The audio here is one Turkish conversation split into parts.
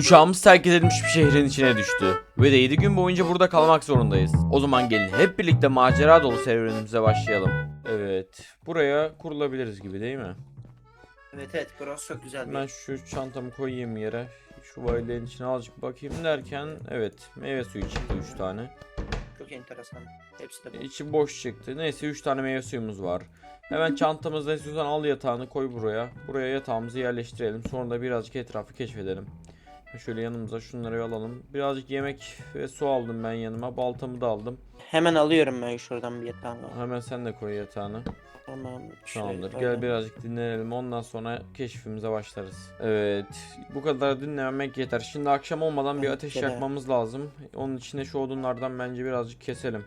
Uçağımız terk edilmiş bir şehrin içine düştü. Ve de 7 gün boyunca burada kalmak zorundayız. O zaman gelin hep birlikte macera dolu serüvenimize başlayalım. Evet. Buraya kurulabiliriz gibi değil mi? Evet evet burası çok güzel bir Ben şu çantamı koyayım yere. Şu valilerin içine azıcık bakayım derken evet meyve suyu çıktı 3 tane. Çok enteresan. Hepsi de bu. İçi boş çıktı. Neyse 3 tane meyve suyumuz var. Hemen çantamızda istiyorsan al yatağını koy buraya. Buraya yatağımızı yerleştirelim. Sonra da birazcık etrafı keşfedelim. Şöyle yanımıza şunları alalım. Birazcık yemek ve su aldım ben yanıma. Baltamı da aldım. Hemen alıyorum ben şuradan bir yatağını. Hemen sen de koy yatağını. Tamam. Tamamdır. koydum. Gel birazcık dinlenelim. Ondan sonra keşfimize başlarız. Evet. Bu kadar dinlemek yeter. Şimdi akşam olmadan bir Evet, ateş gene. yakmamız lazım. Onun içine şu odunlardan bence birazcık keselim.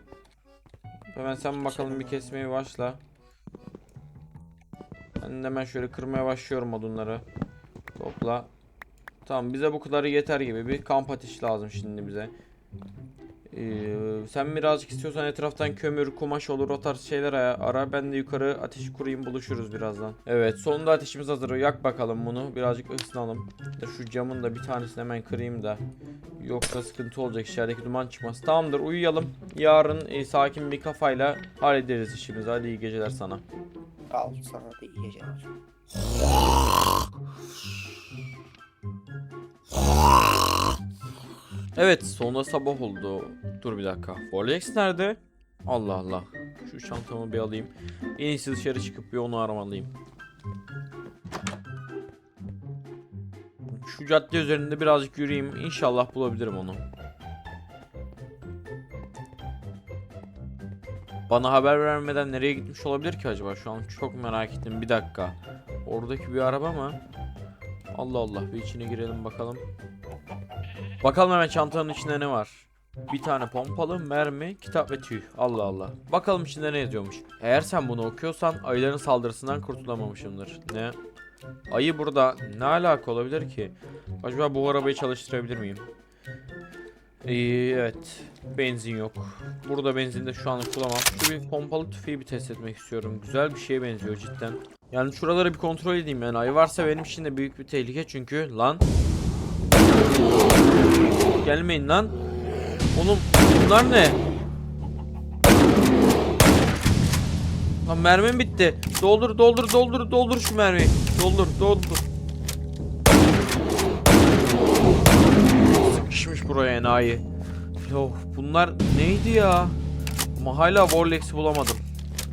Hemen sen bakalım bir Keselim. kesmeye başla. Ben hemen şöyle kırmaya başlıyorum odunları. Topla. Tamam bize bu kadarı yeter gibi. Bir kamp ateşi lazım şimdi bize. Ee, sen birazcık istiyorsan etraftan kömür, kumaş olur o tarz şeyler ara. Ben de yukarı ateşi kurayım buluşuruz birazdan. Evet sonunda ateşimiz hazır. Yak bakalım bunu. Birazcık ısınalım. Şu camın da bir tanesini hemen kırayım da. Yoksa sıkıntı olacak içerideki duman çıkmaz. Tamamdır uyuyalım. Yarın e, sakin bir kafayla hallederiz işimizi. Hadi iyi geceler sana. Al sana da iyi geceler. Evet sonunda sabah oldu. Dur bir dakika. Rolex nerede? Allah Allah. Şu çantamı bir alayım. En iyisi dışarı çıkıp bir onu aramalıyım. Şu cadde üzerinde birazcık yürüyeyim. İnşallah bulabilirim onu. Bana haber vermeden nereye gitmiş olabilir ki acaba? Şu an çok merak ettim. Bir dakika. Oradaki bir araba mı? Allah Allah. Bir içine girelim bakalım. Bakalım hemen çantanın içinde ne var. Bir tane pompalı, mermi, kitap ve tüy. Allah Allah. Bakalım içinde ne yazıyormuş. Eğer sen bunu okuyorsan ayıların saldırısından kurtulamamışımdır. Ne? Ayı burada ne alaka olabilir ki? Acaba bu arabayı çalıştırabilir miyim? İyi, evet. Benzin yok. Burada benzin de şu an bulamam. Şu bir pompalı tüfeği bir test etmek istiyorum. Güzel bir şeye benziyor cidden. Yani şuraları bir kontrol edeyim yani. Ayı varsa benim için de büyük bir tehlike çünkü. Lan. Gelmeyin lan. Oğlum bunlar ne? Lan mermim bitti. Doldur doldur doldur doldur şu mermiyi. Doldur doldur. Sıkışmış buraya enayi. Of bunlar neydi ya? Ama hala Warlex'i bulamadım.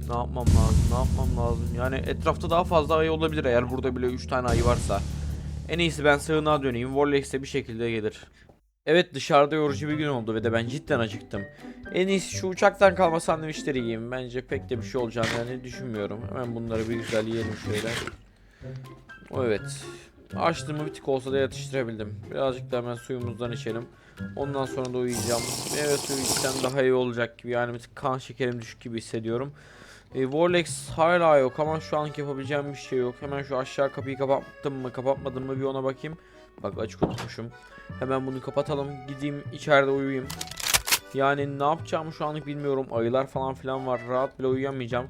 Ne yapmam lazım? Ne yapmam lazım? Yani etrafta daha fazla ayı olabilir eğer burada bile 3 tane ayı varsa. En iyisi ben sığınağa döneyim. Warlex de bir şekilde gelir. Evet dışarıda yorucu bir gün oldu ve de ben cidden acıktım. En iyisi şu uçaktan kalma sandviçleri yiyeyim. Bence pek de bir şey olacağını yani düşünmüyorum. Hemen bunları bir güzel yiyelim şöyle. Evet. Açlığımı bir tık olsa da yatıştırabildim. Birazcık da hemen suyumuzdan içelim. Ondan sonra da uyuyacağım. Meyve suyu içsem daha iyi olacak gibi. Yani bir tık kan şekerim düşük gibi hissediyorum. E, Warlex hala yok ama şu anki yapabileceğim bir şey yok. Hemen şu aşağı kapıyı kapattım mı kapatmadım mı bir ona bakayım. Bak açık unutmuşum. Hemen bunu kapatalım. Gideyim içeride uyuyayım. Yani ne yapacağımı şu anlık bilmiyorum. Ayılar falan filan var. Rahat bile uyuyamayacağım.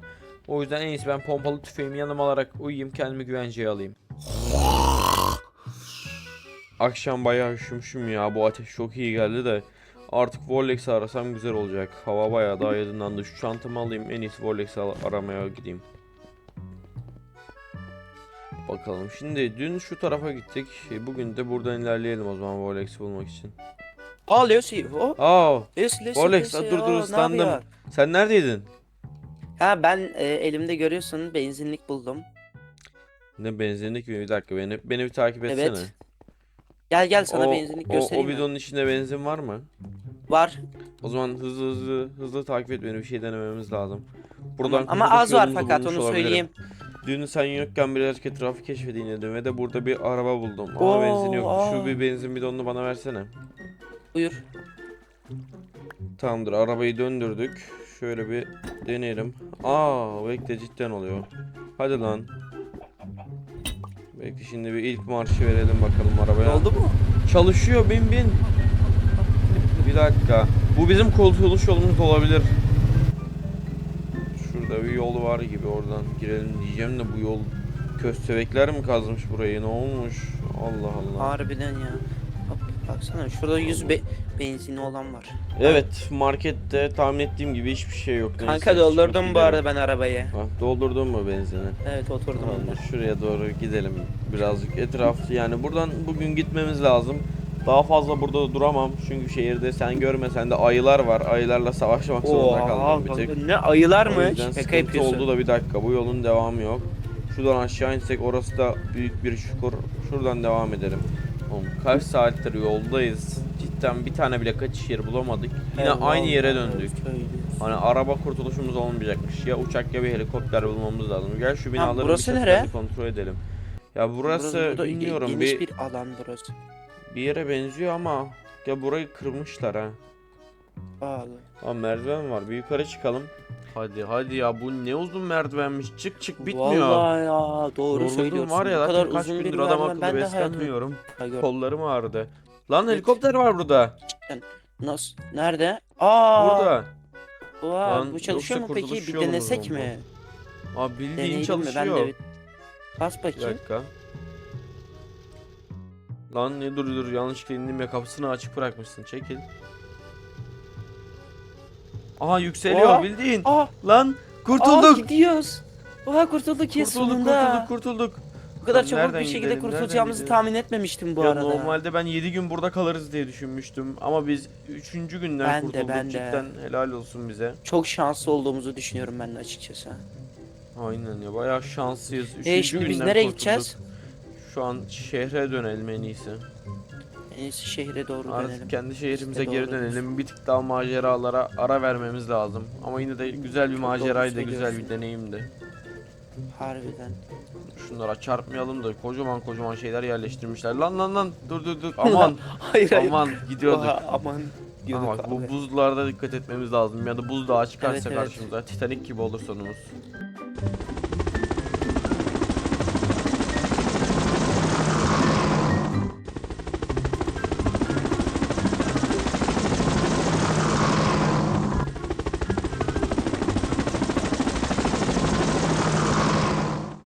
O yüzden en iyisi ben pompalı tüfeğimi yanıma alarak uyuyayım. Kendimi güvenceye alayım. Akşam bayağı üşümüşüm ya. Bu ateş çok iyi geldi de. Artık Warlex'i arasam güzel olacak. Hava bayağı daha aydınlandı. Şu çantamı alayım. En iyisi Warlex'i al- aramaya gideyim. Bakalım. Şimdi dün şu tarafa gittik. E, Bugün de buradan ilerleyelim o zaman Warlex'i bulmak için. Aa Lucy. Oh. Aa. Warlex, Lucy. dur, dur, ne ıslandım. sen neredeydin? Ha ben e, elimde görüyorsun benzinlik buldum. Ne benzinlik mi? Bir dakika beni beni bir takip etsene. Evet. Gel gel sana o, benzinlik o, göstereyim. o mi? bidonun içinde benzin var mı? Var. O zaman hızlı hızlı hızlı takip et beni bir şey denememiz lazım. Buradan Buradan ama az var fakat onu olabilirim. söyleyeyim. Dün sen yokken birazcık etrafı keşfedeyim dedim ve de burada bir araba buldum. Ama Oo, benzin yok. aa. Şu bir benzin bidonunu bana versene. Buyur. Tamamdır arabayı döndürdük. Şöyle bir deneyelim. Aa bekle cidden oluyor. Hadi lan. Bekle şimdi bir ilk marşı verelim bakalım arabaya. Oldu mu? Çalışıyor bin bin. Bir dakika. Bu bizim kurtuluş yolumuz olabilir. Şurada bir yol var gibi oradan girelim diyeceğim de bu yol köstebekler mi kazmış burayı ne olmuş? Allah Allah. Harbiden ya. Hop Baksana şurada 100 be benzini olan var. Evet markette tahmin ettiğim gibi hiçbir şey yok. Neyse, Kanka doldurdum şimdi bu arada ben arabayı. Ah, doldurdun mu benzini? Evet oturdum Tamamdır. onda. Şuraya doğru gidelim birazcık etraf yani buradan bugün gitmemiz lazım. Daha fazla burada duramam çünkü şehirde sen görmesen de ayılar var. Ayılarla savaşmak zorunda kaldım bir tek. ne ayılar O mı? yüzden Şaka sıkıntı yapıyorsun. oldu da bir dakika bu yolun devamı yok. Şuradan aşağı insek orası da büyük bir çukur. Şuradan devam edelim. Oğlum kaç saattir yoldayız. Cidden bir tane bile kaçış yeri bulamadık. Yine Evet, aynı yere vallahi döndük. söylüyorsun. Hani araba kurtuluşumuz olmayacakmış. Ya uçak ya bir helikopter bulmamız lazım. Gel şu binaları burası bir nere? kontrol edelim. Ya burası, burada ge- bilmiyorum geniş bir, bir alan burası. bir yere benziyor ama ya burayı kırmışlar ha. Aa, Aa merdiven var. Bir yukarı çıkalım. Hadi hadi ya bu ne uzun merdivenmiş. Çık çık bitmiyor. Vallahi ya doğru Yoruldum söylüyorsun. var ya Bu zaten kadar kaç uzun bir gündür adam merdiven akıllı ben de hayatımda- beslenmiyorum. Ha, gör- Kollarım ağrıdı. Lan helikopter var burada. Nasıl? Nerede? Aa! Burada. Oha, Lan, bu çalışıyor yoksa mu peki? kurtuluş Bir denesek mi? Aa bildiğin Deneyelim mi? Ben çalışıyor. de bir... Bas Bir bakayım. dakika. Lan ne dur dur yanlışlıkla indim ya kapısını açık bırakmışsın çekil. Aha yükseliyor Oha. bildiğin. Aa! Lan Aa, kurtulduk. gidiyoruz. Oha kurtulduk ya kurtulduk sonunda. kurtulduk kurtulduk. Bu kadar Lan çabuk nereden bir şekilde gidelim, kurtulacağımızı tahmin etmemiştim bu ya arada. normalde ben 7 gün burada kalırız diye düşünmüştüm ama biz 3. günden Ben de, kurtulduk ben de. cidden helal olsun bize. Çok şanslı olduğumuzu düşünüyorum ben de açıkçası. Aynen ya bayağı şanslıyız. 3. E şimdi biz günden nereye kurtulduk. gideceğiz? Şu an şehre dönelim en iyisi. En iyisi şehre doğru Artık dönelim. kendi şehrimize İşte geri doğru dönelim. Bir tık daha maceralara ara vermemiz lazım. Ama yine de güzel bir doğru maceraydı, güzel söylüyorsun. bir deneyimdi. Harbiden. Şunlara çarpmayalım da kocaman kocaman şeyler yerleştirmişler. Lan lan lan dur dur dur aman hayır hayır. aman gidiyorduk. Oha, aman Ama diyorduk bak bu buzlarda dikkat etmemiz lazım ya da buzdağı çıkarsa Evet, evet. karşımıza Titanic gibi olur sonumuz.